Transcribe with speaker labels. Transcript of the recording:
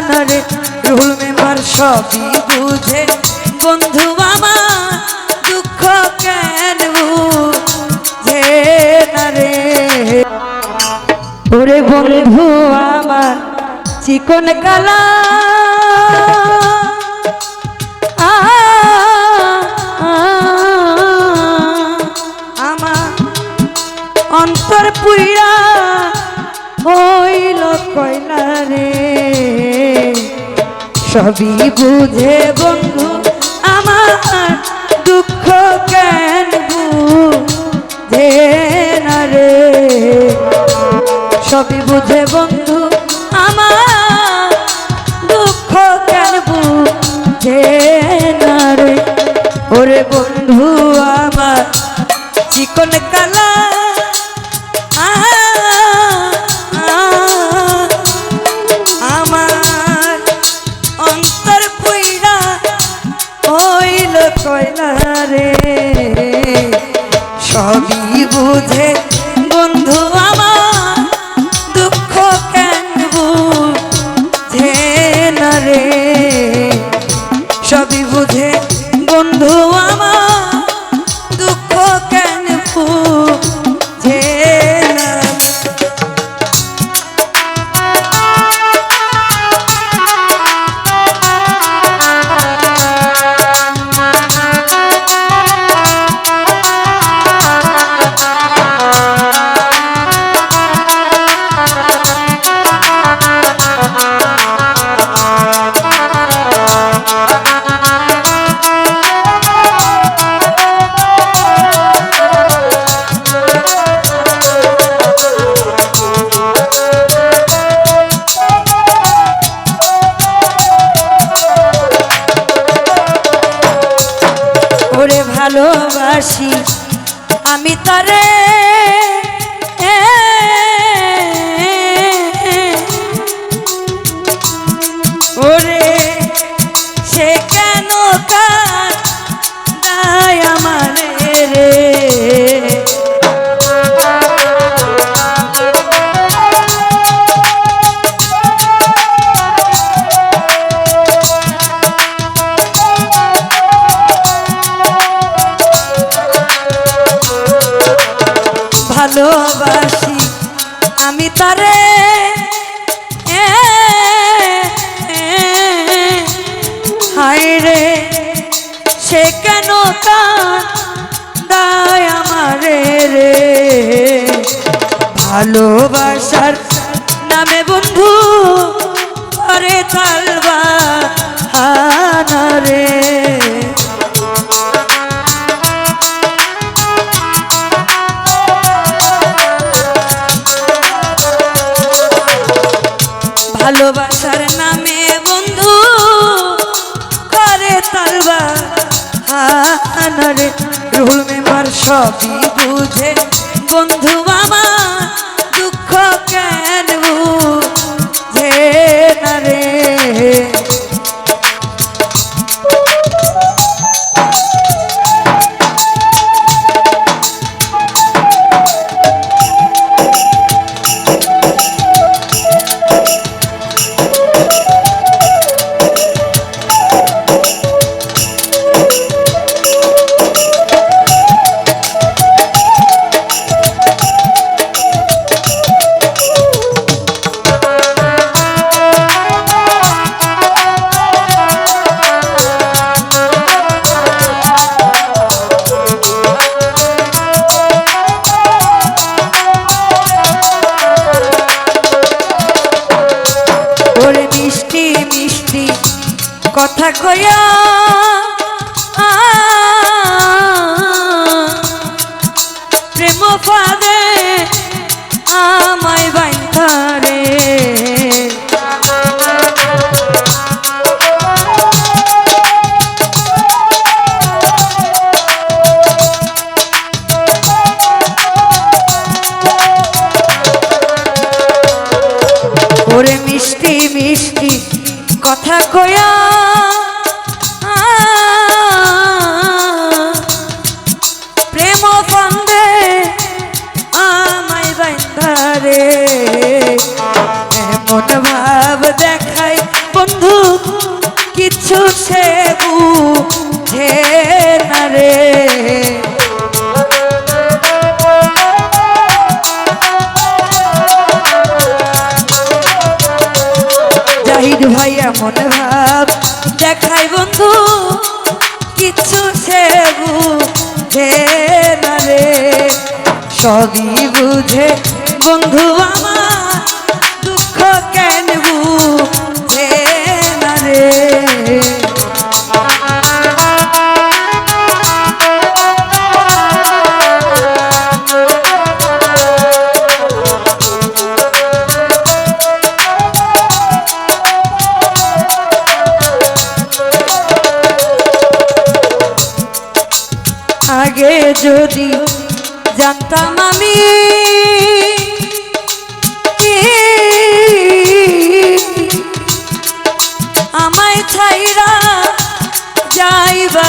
Speaker 1: আনারে Ruhul member সবই বুঝে। বন্ধু আমার, দুঃখ কেন ওরে বন্ধু আমার, চিকন কালা। আমার অন্তর পুইরা হইল কয়লা রে? সবই বুঝে বন্ধু, আমার দুঃখ কেন বুঝে না রে? সবই বুঝে বন্ধু, আমার দুঃখ কেন বুঝে না রে? ওরে বন্ধু, আমার চিকন ভালোবাসি। আমি তারে তারে। হায় রে সে কেন দায় আমারে রে? ভালোবাসার নামে বন্ধু করে তালবা ভালোবাসার নামে বন্ধু করে তালবা হানারে মেমার সবই বুঝে। বন্ধু আমার মিষ্টি মিষ্টি কথা কয়া কথা কয়া প্রেম ফন্দে আমায় বাইন্ধারে এমন ভাব বন্ধু কিছু সে বুঝে এমন ভাব? দেখাই বন্ধু কিছু সে বুঝে না রে। সবই বুঝে বন্ধু আমার। যদি জানতাম আমি আমায় ছাইরা যাইবা